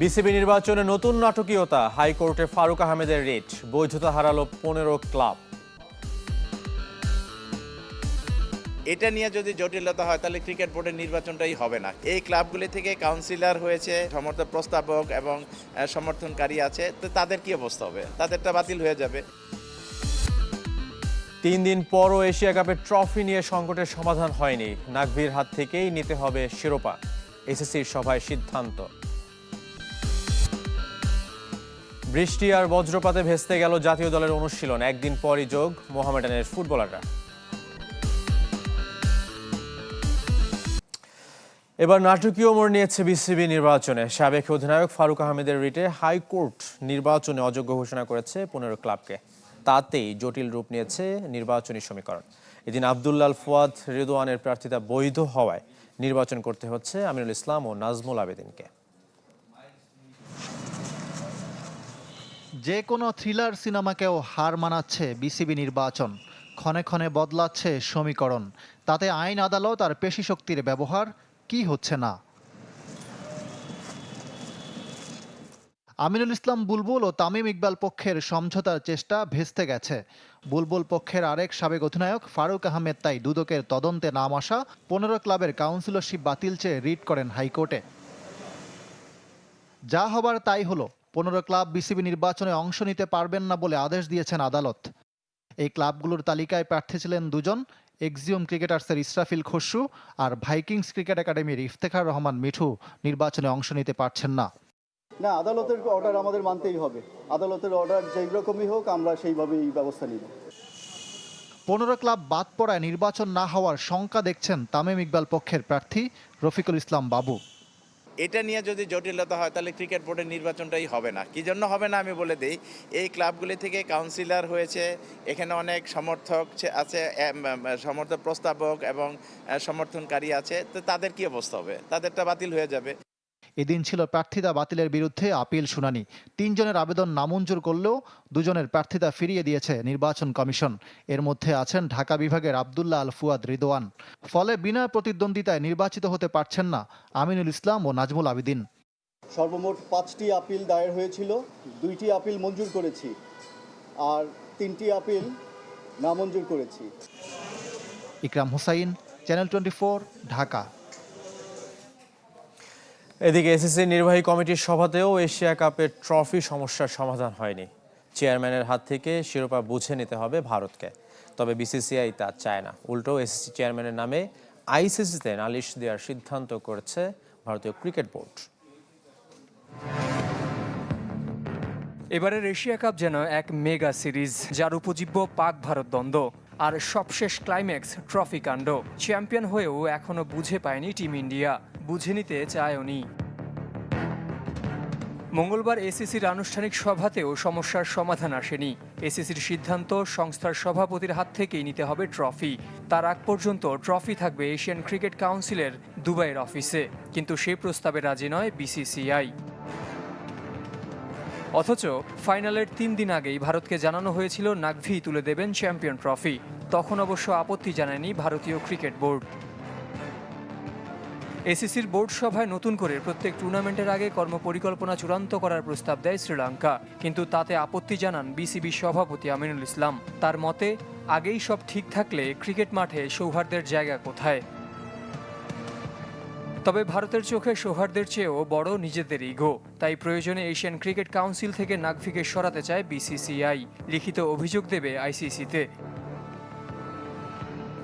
BCB নির্বাচনে নতুন নাটকীয়তা হাইকোর্টে ফারুক আহমেদের রিট বৈধতা হারালো পনেরো ক্লাব। এটা নিয়ে যদি জটিলতা হয় তাহলে ক্রিকেট বোর্ডের নির্বাচনটাই হবে না। এই ক্লাবগুলি থেকে কাউন্সিলর হয়েছে সমর্থন প্রস্তাবক এবং সমর্থনকারী আছে তো তাদের কি অবস্থা হবে? তাদেরটা বাতিল হয়ে যাবে। তিন দিন পরও এশিয়া কাপের ট্রফি নিয়ে সংকটের সমাধান হয়নি। নাগভির হাত থেকেই নিতে হবে শিরোপা। এসএসসির সভায় সিদ্ধান্ত। বৃষ্টি আর বজ্রপাতে ভেস্তে গেল জাতীয় দলের অনুশীলন। একদিন পরই যোগ মোহামেডানের ফুটবলাররা। এবার নাটকীয় মোড় নিয়েছে বিসিবি নির্বাচনে। সাবেক অধিনায়ক ফারুক আহমেদের রিটে হাইকোর্ট নির্বাচনে অযোগ্য ঘোষণা করেছে পনেরো ক্লাবকে। তাতেই জটিল রূপ নিয়েছে নির্বাচনী সমীকরণ। এদিন আবদুল্লাল ফুয়াদ রেদোয়ানের প্রার্থিতা বৈধ হওয়ায় নির্বাচন করতে হচ্ছে আমিরুল ইসলাম ও নাজমুল আবেদিনকে। যে কোনো থ্রিলার সিনেমাকেও হার মানাচ্ছে বিসিবি নির্বাচন। ক্ষণে ক্ষণে বদলাচ্ছে সমীকরণ। তাতে আইন আদালত আর পেশি শক্তির ব্যবহার কি হচ্ছে না? আমিনুল ইসলাম বুলবুল ও তামিম ইকবাল পক্ষের সমঝোতার চেষ্টা ভেস্তে গেছে। বুলবুল পক্ষের আরেক সাবেক অধিনায়ক ফারুক আহমেদ তাই দুদকের তদন্তে নাম আসা পনেরো ক্লাবের কাউন্সিলরশিপ বাতিল চেয়ে রিট করেন হাইকোর্টে। যা হবার তাই হলো। পনেরো ক্লাব বিসিবি নির্বাচনে অংশ নিতে পারবেন না বলে আদেশ দিয়েছেন আদালত। এই ক্লাবগুলোর তালিকায় প্রার্থী ছিলেন দুজন এক্সিওম ক্রিকেটার্সের ইসরাফিল খসরু আর ভাইকিংস ক্রিকেট একাডেমির ইফতেখার রহমান মিঠু নির্বাচনে অংশ নিতে পারছেন না। না আদালতের অর্ডার আমাদের মানতেই হবে। আদালতের অর্ডার যেই রকমই হোক আমরা সেইভাবেই ব্যবস্থা নিব। পনেরো ক্লাব বাদ পড়ায় নির্বাচন না হওয়ার শঙ্কা দেখছেন তামিম ইকবাল পক্ষের প্রার্থী রফিকুল ইসলাম বাবু। এটা নিয়ে যদি জটিলতা হয়, তাহলে ক্রিকেট বোর্ডের নির্বাচনটাই হবে না। কী জন্য হবে না আমি বলে দিই, এই ক্লাবগুলি থেকে কাউন্সিলর হয়েছে, এখানে অনেক সমর্থক আছে সমর্থক প্রস্তাবক এবং সমর্থনকারী আছে, তো তাদের কি অবস্থা হবে? তাদেরটা বাতিল হয়ে যাবে। এদিন ছিল প্রার্থিতা বাতিলের বিরুদ্ধে আপিল শুনানি। তিনজনের আবেদন নামঞ্জুর করলেও দুজনের প্রার্থিতা ফিরিয়ে দিয়েছে নির্বাচন কমিশন। এর মধ্যে আছেন ঢাকা বিভাগের আবদুল্লাহ আল ফুয়াদ রিদওয়ান। ফলে বিনা প্রতিদ্বন্দ্বিতায় নির্বাচিত হতে পারছেন না আমিনুল ইসলাম ও নাজমুল আবিদিন। সর্বমোট পাঁচটি আপিল দায়ের হয়েছিল দুইটি আপিল মঞ্জুর করেছি আর তিনটি আপিল নামঞ্জুর করেছি। Ikram Hussain channel twenty Dhaka. এদিকে এসএসসি নির্বাহী কমিটির সভাতেও এশিয়া কাপের ট্রফি সমস্যার সমাধান হয়নি। চেয়ারম্যানের হাত থেকে শিরোপা বুঝে নিতে হবে ভারতকে। তবে বিসিসিআই তা চায় না। উল্টো এসএসসি চেয়ারম্যানের নামে আইসিসিতে নালিশ দেওয়ার সিদ্ধান্ত করেছে ভারতীয় ক্রিকেট বোর্ড। এবারের এশিয়া কাপ যেন এক মেগা সিরিজ, যার উপজীব্য পাক ভারত দ্বন্দ্ব আর সবশেষ ক্লাইম্যাক্স ট্রফি কাণ্ড। চ্যাম্পিয়ন হয়েও এখনও বুঝে পায়নি টিম ইন্ডিয়া। বুঝে নিতে চায়নি মঙ্গলবার এসিসির আনুষ্ঠানিক সভাতেও সমস্যার সমাধান আসেনি। এসিসির সিদ্ধান্ত সংস্থার সভাপতির হাত থেকেই নিতে হবে ট্রফি। তার আগ পর্যন্ত ট্রফি থাকবে এশিয়ান ক্রিকেট কাউন্সিলের দুবাইয়ের অফিসে। কিন্তু সেই প্রস্তাবে রাজি নয় বিসিসিআই। অথচ ফাইনালের তিন দিন আগেই ভারতকে জানানো হয়েছিল, নাগভি তুলে দেবেন চ্যাম্পিয়ন ট্রফি। তখন অবশ্য আপত্তি জানায়নি ভারতীয় ক্রিকেট বোর্ড। এসিসির বোর্ড সভায় নতুন করে প্রত্যেক টুর্নামেন্টের আগে কর্মপরিকল্পনা চূড়ান্ত করার প্রস্তাব দেয় শ্রীলঙ্কা। কিন্তু তাতে আপত্তি জানান বিসিবি সভাপতি আমিনুল ইসলাম। তার মতে, আগেই সব ঠিক থাকলে ক্রিকেট মাঠে সৌহার্দ্যের জায়গা কোথায়? তবে ভারতের চোখে সৌহার্দ্যের চেয়েও বড় নিজেদের ইগো। তাই প্রয়োজনে এশিয়ান ক্রিকেট কাউন্সিল থেকে নাগভিকে সরাতে চায় বিসিসিআই। লিখিত অভিযোগ দেবে আইসিসিতে।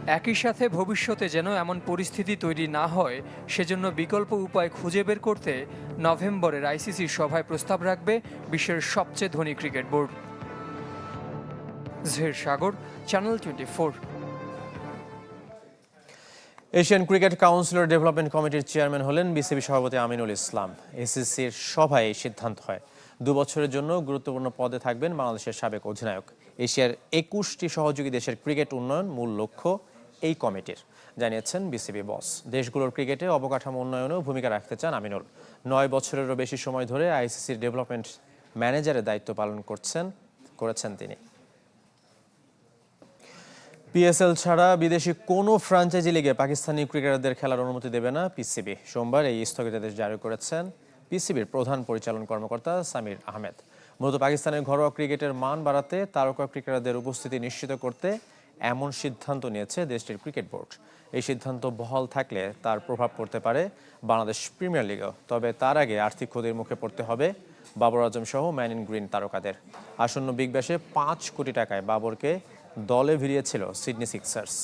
একই সাথে ভবিষ্যতে যেন এমন পরিস্থিতি তৈরি না হয়, সেজন্য বিকল্প উপায় খুঁজে বের করতে নভেম্বরের আইসিসির সভায় প্রস্তাব রাখবে বিশ্বের সবচেয়ে ধনী ক্রিকেট বোর্ড। জের Sagar channel twenty Asian cricket councillor development কমিটির চেয়ারম্যান হলেন বিসিবি সভাপতি আমিনুল ইসলাম। এসিসির সভায় সিদ্ধান্ত হয়। দু বছরের জন্য গুরুত্বপূর্ণ পদে থাকবেন বাংলাদেশের সাবেক অধিনায়ক। এশিয়ার একুশটি সহযোগী দেশের ক্রিকেট উন্নয়ন মূল লক্ষ্য। এই কমিটির। জানিয়েছেন বিসিবি বস। দেশগুলোর ক্রিকেটে অবকাঠামো উন্নয়নেও ভূমিকা রাখতে চান আমিনুল। নয় বছরেরও বেশি সময় ধরে আইসিসির ডেভেলপমেন্ট ম্যানেজারের দায়িত্ব পালন করছেন করেছেন তিনি। পিএসএল ছাড়া বিদেশি কোনো ফ্র্যাঞ্চাইজি লিগে পাকিস্তানি ক্রিকেটারদের খেলার অনুমতি দেবে না পিসিবি। সোমবার এই স্থগিতাদেশ জারি করেছেন পিসিবির প্রধান পরিচালন কর্মকর্তা সামির আহমেদ। মূলত পাকিস্তানের ঘরোয়া ক্রিকেটের মান বাড়াতে তারকা ক্রিকেটারদের উপস্থিতি নিশ্চিত করতে এমন সিদ্ধান্ত নিয়েছে দেশটির ক্রিকেট বোর্ড। এই সিদ্ধান্ত বহাল থাকলে তার প্রভাব পড়তে পারে বাংলাদেশ প্রিমিয়ার লিগেও। তবে তার আগে আর্থিক ক্ষতির মুখে পড়তে হবে বাবর আজম সহ ম্যান ইন গ্রিন তারকাদের। আসন্ন বিগ ব্যাশে পাঁচ কোটি টাকায় বাবরকে দলে ভিড়িয়েছিল সিডনি সিক্সার্স।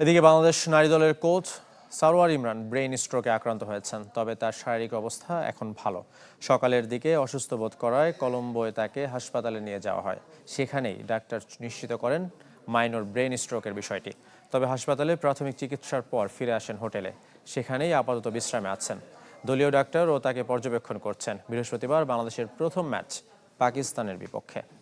এদিকে বাংলাদেশ নারী দলের কোচ সারোয়ার ইমরান ব্রেইন স্ট্রোকে আক্রান্ত হয়েছেন, তবে তার শারীরিক অবস্থা এখন ভালো। সকালের দিকে অসুস্থ বোধ করায় কলম্বোয় তাকে হাসপাতালে নিয়ে যাওয়া হয়। সেখানেই ডাক্তার নিশ্চিত করেন মাইনর ব্রেইন স্ট্রোকের বিষয়টি। তবে হাসপাতালে প্রাথমিক চিকিৎসার পর ফিরে আসেন হোটেলে। সেখানেই আপাতত বিশ্রামে আছেন। দলীয় ডাক্তার ও তাকে পর্যবেক্ষণ করছেন। বৃহস্পতিবার বাংলাদেশের প্রথম ম্যাচ পাকিস্তানের বিপক্ষে।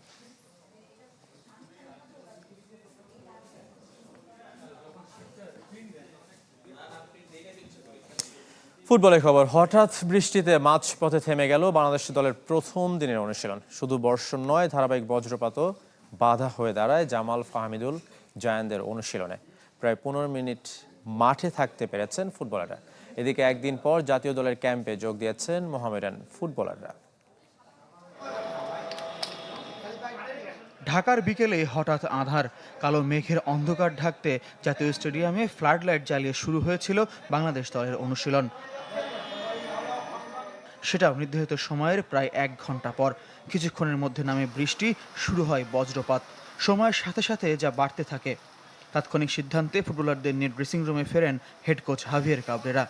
ফুটবলের খবর, হঠাৎ বৃষ্টিতে মাঝপথে থেমে গেল বাংলাদেশ দলের প্রথম দিনের অনুশীলন। শুধু বর্ষণ নয়, ধারাবাহিক বজ্রপাতও বাধা হয়ে দাঁড়ায় জামাল ফাহমিদুল জায়ানদের অনুশীলনে। প্রায় পনেরো মিনিট মাঠে থাকতে পেরেছেন ফুটবলাররা। এদিকে একদিন পর জাতীয় দলের ক্যাম্পে যোগ দিয়েছেন মোহামেডান ফুটবলাররা। ঢাকার বিকেলে হঠাৎ আধার, কালো মেঘের অন্ধকার ঢাকতে জাতীয় স্টেডিয়ামে ফ্লাড লাইট জ্বালিয়ে শুরু হয়েছিল বাংলাদেশ দলের অনুশীলন। সেটাও নির্ধারিত সময়ের প্রায় এক ঘণ্টা পর। কিছুক্ষণের মধ্যে নামে বৃষ্টি শুরু হয় বজ্রপাত। সময়ের সাথে সাথে যা বাড়তে থাকে। তাৎক্ষণিক সিদ্ধান্তে ফুটবলারদের নিয়ে ড্রেসিং রুমে ফেরেন হেড কোচ হাভিয়ার কাবরেরা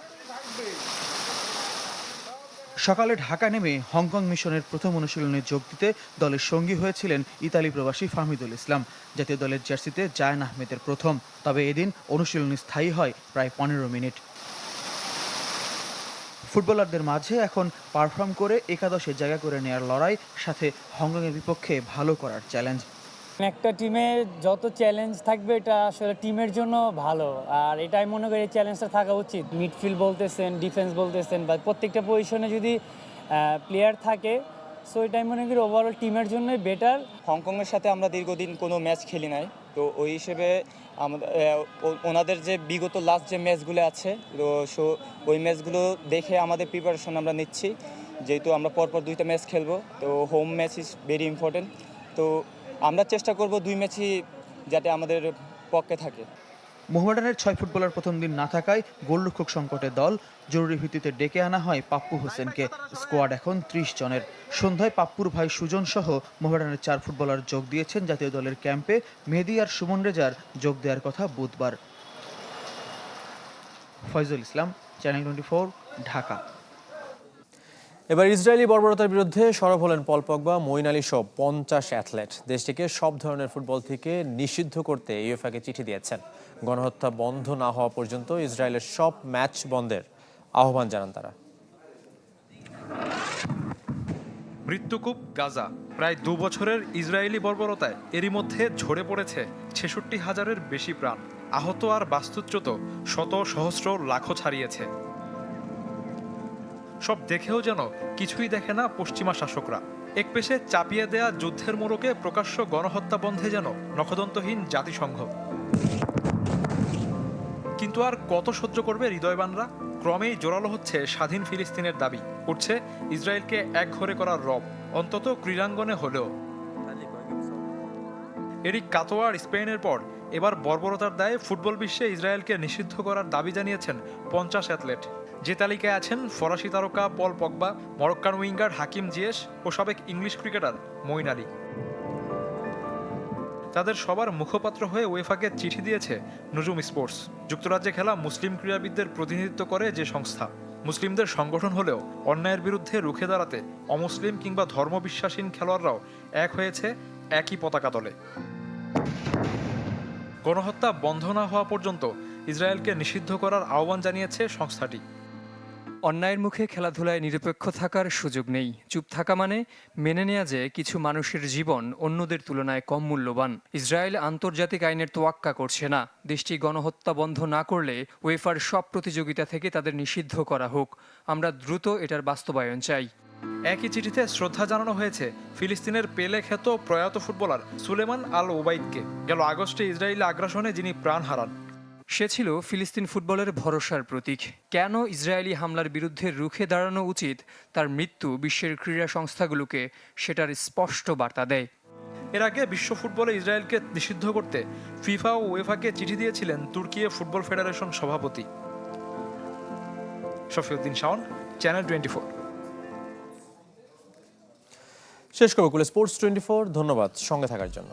সকালে ঢাকা নেমে হংকং মিশনের প্রথম অনুশীলনে যোগ দিতে দলের সঙ্গী হয়েছিলেন ইতালি প্রবাসী ফাহমিদুল ইসলাম। জাতীয় দলের জার্সিতে জায়ান আহমেদের প্রথম। তবে এদিন অনুশীলনী স্থায়ী হয় প্রায় পনেরো মিনিট। ফুটবলারদের মাঝে এখন পারফর্ম করে একাদশে জায়গা করে নেওয়ার লড়াই সাথে হংকংয়ের বিপক্ষে ভালো করার চ্যালেঞ্জ একটা টিমে যত চ্যালেঞ্জ থাকবে এটা আসলে টিমের জন্য ভালো। আর এটাই মনে করি এই চ্যালেঞ্জটা থাকা উচিত। মিডফিল্ড বলতেছেন ডিফেন্স বলতেছেন বা প্রত্যেকটা পজিশনে যদি প্লেয়ার থাকে সো এটাই মনে করি ওভারঅল টিমের জন্যই বেটার হংকংয়ের সাথে আমরা দীর্ঘদিন কোনো ম্যাচ খেলি নাই। তো ওই হিসেবে আমাদের ওনাদের যে বিগত লাস্ট যে ম্যাচগুলো আছে, তো সো ওই ম্যাচগুলো দেখে আমাদের প্রিপারেশন আমরা নিচ্ছি। যেহেতু আমরা পরপর দুইটা ম্যাচ খেলব, তো home match is very important তো আমরা চেষ্টা করব দুই ম্যাচই যাতে আমাদের পক্ষে থাকে। মোহামেডানের ছয় ফুটবলার প্রথম দিন না থাকায় গোলরক্ষক সংকটে দল। জরুরি ভিত্তিতে ডেকে আনা হয় পাপ্পু হোসেনকে। স্কোয়াড এখন ত্রিশ জনের। সন্ধ্যায় পাপ্পুর ভাই সুজন সহ মোহামেডানের চার ফুটবলার যোগ দিয়েছেন জাতীয় দলের ক্যাম্পে। মেহেদি আর সুমন রেজার যোগ দেওয়ার কথা বুধবার। Foyzul Islam, channel twenty Dhaka. এবার ইসরায়েলি বর্বরতার বিরুদ্ধে সরব হলেন পল পগবা মইন আলী সহ পঞ্চাশ অ্যাথলেট। দেশটিকে সব ধরনের ফুটবল থেকে নিষিদ্ধ করতে ইউএফাকে চিঠি দিয়েছেন। গণহত্যা বন্ধ না হওয়া পর্যন্ত ইসরায়েলের সব ম্যাচ বন্ধের আহ্বান জানান তারা। মৃত্যুকূপ গাজা। প্রায় দু বছরের ইসরায়েলি বর্বরতায় এরই মধ্যে ঝরে পড়েছে ছেষট্টি হাজারের বেশি প্রাণ। আহত আর বাস্তুচ্যুত শত সহস্র লাখো ছাড়িয়েছে। সব দেখেও যেন কিছুই দেখে না পশ্চিমা শাসকরা। এক পেশে চাপিয়ে দেয়া যুদ্ধের মোড়কে প্রকাশ্য গণহত্যা বন্ধে যেন নখদন্তহীন জাতিসংঘ। কিন্তু আর কত সহ্য করবে হৃদয়বানরা? ক্রমেই জোরালো হচ্ছে স্বাধীন ফিলিস্তিনের দাবি। উঠছে ইসরায়েলকে এক ঘরে করার রব, অন্তত ক্রীড়াঙ্গনে হলেও। এরিক কাতোয়ার স্পেনের পর এবার বর্বরতার দায়ে ফুটবল বিশ্বে ইসরায়েলকে নিষিদ্ধ করার দাবি জানিয়েছেন পঞ্চাশ অ্যাথলেট। যে তালিকায় আছেন ফরাসি তারকা Paul Pogba, Moroccan winger Hakim Ziyech ও সাবেক ইংলিশ ক্রিকেটার মইন আলী। তাদের সবার মুখপাত্র হয়ে ওয়েফাকে চিঠি দিয়েছে নজুম স্পোর্টস। যুক্তরাজ্যে খেলা মুসলিম ক্রীড়াবিদদের প্রতিনিধিত্ব করে যে সংস্থা। মুসলিমদের সংগঠন হলেও অন্যায়ের বিরুদ্ধে রুখে দাঁড়াতে অমুসলিম কিংবা ধর্মবিশ্বাসীন খেলোয়াড়রাও এক হয়েছে একই পতাকা তলে। গণহত্যা বন্ধ না হওয়া পর্যন্ত ইসরায়েলকে নিষিদ্ধ করার আহ্বান জানিয়েছে সংস্থাটি। অন্যায়ের মুখে খেলাধুলায় নিরপেক্ষ থাকার সুযোগ নেই। চুপ থাকা মানে মেনে নেওয়া যে কিছু মানুষের জীবন অন্যদের তুলনায় কম মূল্যবান। ইসরায়েল আন্তর্জাতিক আইনের তোয়াক্কা করছে না। দেশটি গণহত্যা বন্ধ না করলে ওয়েফার সব প্রতিযোগিতা থেকে তাদের নিষিদ্ধ করা হোক। আমরা দ্রুত এটার বাস্তবায়ন চাই। একই চিঠিতে শ্রদ্ধা জানানো হয়েছে, ফিলিস্তিনের পেলে খ্যাত প্রয়াত ফুটবলার সুলেমান আল ওবাইদকে গেল আগস্টে ইসরায়েলি আগ্রাসনে যিনি প্রাণ হারান। সে ছিল ফিলিস্তিন ফুটবলের ভরসার প্রতীক। কেন ইসরায়েলি হামলার বিরুদ্ধে রুখে দাঁড়ানো উচিত তার মৃত্যু বিশ্বের ক্রীড়া সংস্থাগুলোকে সেটার স্পষ্ট বার্তা দেয়। এর আগে বিশ্ব ফুটবলে ইসরায়েলকে নিষিদ্ধ করতে ফিফা ও ওয়েফাকে চিঠি দিয়েছিলেন তুর্কি ফুটবল ফেডারেশন সভাপতি। শফিউদ্দিন শাওন চ্যানেল টোয়েন্টি শেষ করব কুলে স্পোর্টস টোয়েন্টি ধন্যবাদ সঙ্গে থাকার জন্য।